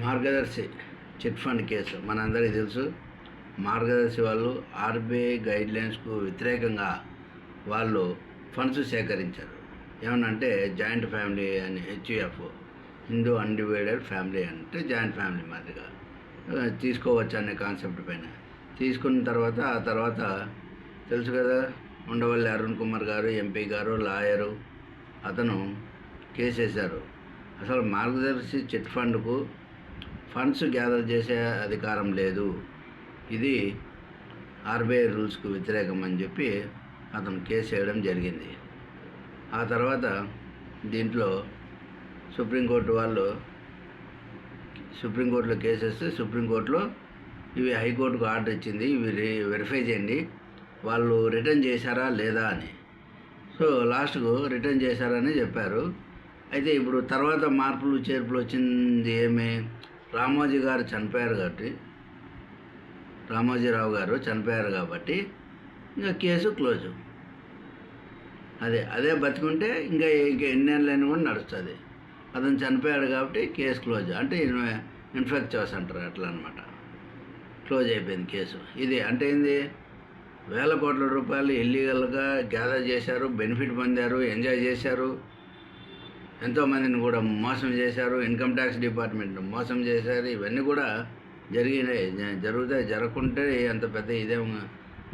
మార్గదర్శి chit fund case. మనందరికీ తెలుసు మార్గదర్శి వాళ్ళు ఆర్బీఐ గైడ్లైన్స్కు వ్యతిరేకంగా వాళ్ళు ఫండ్స్ సేకరించారు. ఏమనంటే జాయింట్ ఫ్యామిలీ అని హెచ్యుఎఫ్ హిందూ అన్డివైడెడ్ ఫ్యామిలీ అంటే జాయింట్ ఫ్యామిలీ మాదిరిగా. తీసుకోవచ్చు అనే కాన్సెప్ట్ పైన. తీసుకున్న తర్వాత ఆ తర్వాత తెలుసు కదా ఉండవల్లి అరుణ్ కుమార్ గారు ఎంపీ గారు లాయరు అతను కేసేశారు. అసలు మార్గదర్శి చిట్ ఫండ్కు ఫండ్స్ గ్యాదర్ చేసే అధికారం లేదు. ఇది ఆర్బీఐ రూల్స్కు వ్యతిరేకం అని చెప్పి అతను కేసు వేయడం జరిగింది. ఆ తర్వాత దీంట్లో సుప్రీంకోర్టు వాళ్ళు సుప్రీంకోర్టులో కేసు వేస్తే సుప్రీంకోర్టులో ఇవి హైకోర్టుకు ఆర్డర్ ఇచ్చింది ఇవి వెరిఫై చేయండి. వాళ్ళు రిటర్న్ చేశారా లేదా అని. సో లాస్ట్కు రిటర్న్ చేశారని చెప్పారు. అయితే ఇప్పుడు తర్వాత మార్పులు చేర్పులు వచ్చింది ఏమి? రామోజీ గారు చనిపోయారు కాబట్టి రామోజీరావు గారు చనిపోయారు కాబట్టి ఇంకా కేసు క్లోజు. అదే అదే బతుకుంటే ఇంకా ఇంకా ఎన్నేళ్ళైనా కూడా నడుస్తుంది. అతను చనిపోయాడు కాబట్టి కేసు క్లోజ్. అంటే ఇన్ఫెక్చర్స్ అంటారు అట్లా అనమాట క్లోజ్ అయిపోయింది కేసు. ఇది అంటే ఏంది? వేల కోట్ల రూపాయలు ఇల్లీగల్గా గ్యాదర్ చేశారు బెనిఫిట్ పొందారు ఎంజాయ్ చేశారు. ఎంతోమందిని కూడా మోసం చేశారు ఇన్కమ్ ట్యాక్స్ డిపార్ట్మెంట్ మోసం చేశారు. ఇవన్నీ కూడా జరిగినాయి. జరుగుతాయి జరగకుంటే అంత పెద్ద ఇదేం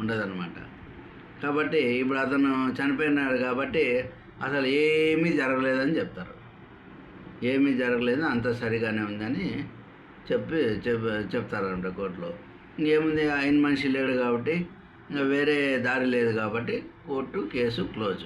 ఉండదన్నమాట. కాబట్టి ఇప్పుడు అతను చనిపోయినాడు కాబట్టి అసలు ఏమీ జరగలేదని చెప్తారు. ఏమీ జరగలేదు అంత సరిగానే ఉందని చెప్పి చెప్ చెప్తారంట కోర్టులో. ఇంకేముంది ఆయన మనిషి లేడు కాబట్టి ఇంకా వేరే దారి లేదు కాబట్టి కోర్టు కేసు క్లోజ్.